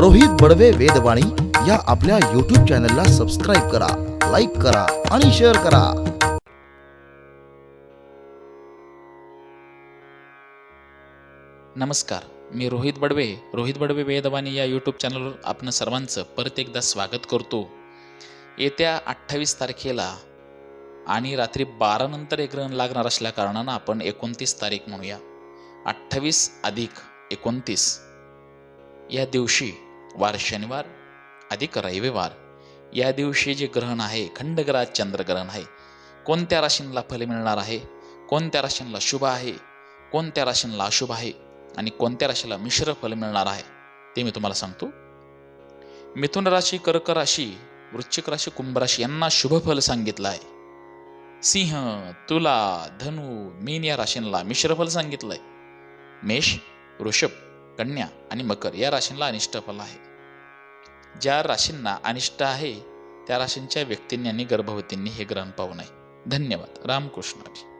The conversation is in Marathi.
रोहित बडवे वेदवाणी या आपल्या युट्यूब चॅनलला सबस्क्राईब करा लाईक करा आणि शेअर करा. नमस्कार मी रोहित बडवे. रोहित बडवे वेदवाणी या यूट्यूब चॅनलवर आपण सर्वांचं परत एकदा स्वागत करतो. येत्या अठ्ठावीस तारखेला आणि रात्री बारानंतर एक ग्रहण लागणार असल्या कारणानं आपण एकोणतीस तारीख म्हणूया. अठ्ठावीस अधिक एकोणतीस. या दिवशी वार शनिवार अधिक रविवार. या दिवशी जे ग्रहण आहे खंडग्रास चंद्रग्रहण आहे कोणत्या राशींना फल मिळणार आहे कोणत्या राशींना शुभ आहे कोणत्या राशींना अशुभ आहे आणि कोणत्या राशीला मिश्र फल मिळणार आहे ते मी तुम्हाला सांगतो. मिथुन राशी कर्क राशी वृश्चिक राशी कुंभ राशी यांना शुभ फल सांगितलं आहे. सिंह तुला धनु मीन या राशींना मिश्र फल सांगितलंय. मेष वृषभ कन्या आणि मकर या राशींना अनिष्ट फल आहे. ज्या राशींना अनिष्ट आहे त्या राशींच्या व्यक्तींनी आणि गर्भवतींनी हे ग्रहण पाहू नये. धन्यवाद. रामकृष्णजी